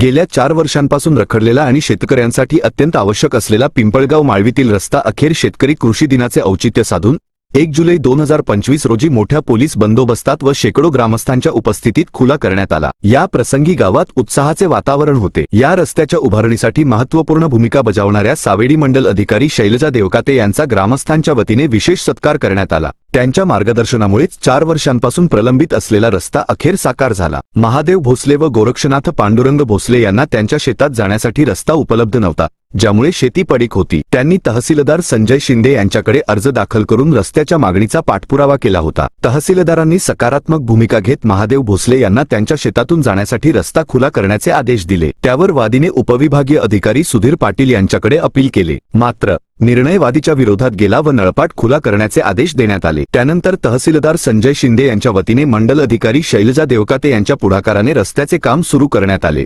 गेल्या चार वर्षांपासून रखडलेला आणि शेतकऱ्यांसाठी अत्यंत आवश्यक असलेला पिंपळगाव माळवीतील रस्ता अखेर शेतकरी कृषी दिनाचे औचित्य साधून एक जुलै दोन हजार पंचवीस रोजी मोठ्या पोलीस बंदोबस्तात व शेकडो ग्रामस्थांच्या उपस्थितीत खुला करण्यात आला. या प्रसंगी गावात उत्साहाचे वातावरण होते. या रस्त्याच्या उभारणीसाठी महत्त्वपूर्ण भूमिका बजावणाऱ्या सावेडी मंडल अधिकारी शैलजा देवकाते यांचा ग्रामस्थांच्या वतीने विशेष सत्कार करण्यात आला. त्यांच्या मार्गदर्शनामुळेच चार वर्षांपासून प्रलंबित असलेला रस्ता अखेर साकार झाला. महादेव भोसले व गोरक्षनाथ पांडुरंग भोसले यांना त्यांच्या शेतात जाण्यासाठी रस्ता उपलब्ध नव्हता ज्यामुळे शेती पडीक होती. त्यांनी तहसीलदार संजय शिंदे यांच्याकडे अर्ज दाखल करून रस्त्याच्या मागणीचा पाठपुरावा केला होता. तहसीलदारांनी सकारात्मक भूमिका घेत महादेव भोसले यांना त्यांच्या शेतातून जाण्यासाठी रस्ता खुला करण्याचे आदेश दिले. त्यावर वादीने उपविभागीय अधिकारी सुधीर पाटील यांच्याकडे अपील केले. मात्र निर्णयवादीच्या विरोधात गेला व नळपाट खुला करण्याचे आदेश देण्यात आले. त्यानंतर तहसीलदार संजय शिंदे यांच्या वतीने मंडल अधिकारी शैलजा देवकाते यांच्या पुढाकाराने रस्त्याचे काम सुरू करण्यात आले.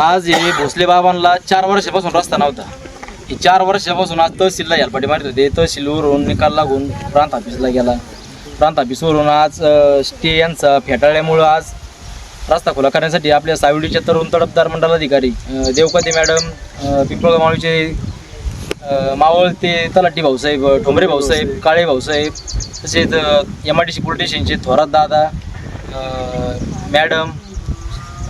आज हे भोसले बाबांना चार वर्षापासून रस्ता नव्हता. चार वर्षापासून आज तहसीलला हेलपाटी मारत होते. तहसीलवरून निकाल लागून प्रांत ऑफिसला गेला. प्रांत ऑफिसवरून आज स्टे यांचा फेटाळल्यामुळं आज रस्ता खुला करण्यासाठी आपल्या सावडीचे तरुण तडफदार मंडल अधिकारी देवकाते मॅडम अ, पिंपळगाव मावळ ते तलाठी भाऊसाहेब ठोंबरे भाऊसाहेब काळे भाऊसाहेब तसेच M I D C police स्टेशनचे थोरात दादा मॅडम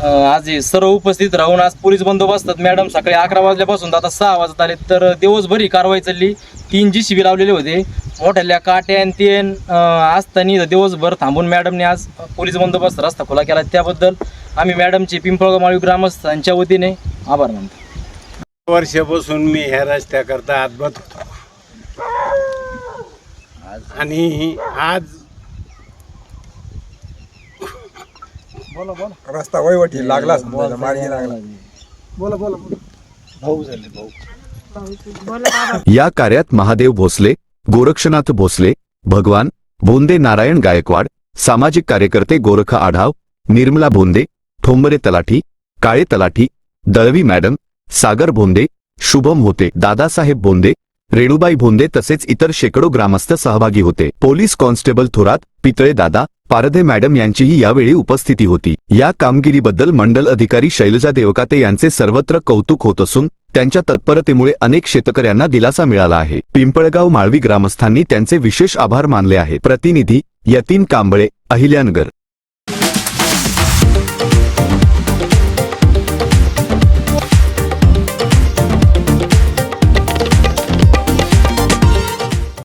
आज हे सर्व उपस्थित राहून आज पोलीस बंदोबस्तात मॅडम सकाळी अकरा वाजल्यापासून आता सहा वाजत आले तर दिवसभर ही कारवाई चालली. तीन जी शिबी लावलेले होते. मोठ्याल्या काट्यान तेन असताना इथं दिवसभर थांबून मॅडमने आज पोलीस बंदोबस्त रस्ता खुला केला. त्याबद्दल आम्ही मॅडमचे पिंपळगाव माळी ग्रामस्थांच्या वतीने आभार मानतो. वर्षापासून मी ह्या रस्त्याकरता आतबत होतो आणि आज रस्ता वैवटी लागला समजा मार्गी लागला. या कार्यात महादेव भोसले गोरक्षनाथ भोसले भगवान भोंदे नारायण गायकवाड सामाजिक कार्यकर्ते गोरख आढाव निर्मला भोंदे ठोंबरे तलाठी काळे तलाठी दळवी मॅडम सागर भोंदे शुभम होते दादासाहेब भोंदे रेणुबाई भोंदे तसेच इतर शेकडो ग्रामस्थ सहभागी होते. पोलीस कॉन्स्टेबल थोरात पितळे दादा पारधे मॅडम यांचीही यावेळी उपस्थिती होती. या कामगिरीबद्दल मंडल अधिकारी शैलजा देवकाते यांचे सर्वत्र कौतुक होत असून त्यांच्या तत्परतेमुळे अनेक शेतकऱ्यांना दिलासा मिळाला आहे. पिंपळगाव माळवी ग्रामस्थांनी त्यांचे विशेष आभार मानले आहेत. प्रतिनिधी यतीन कांबळे अहिल्यानगर.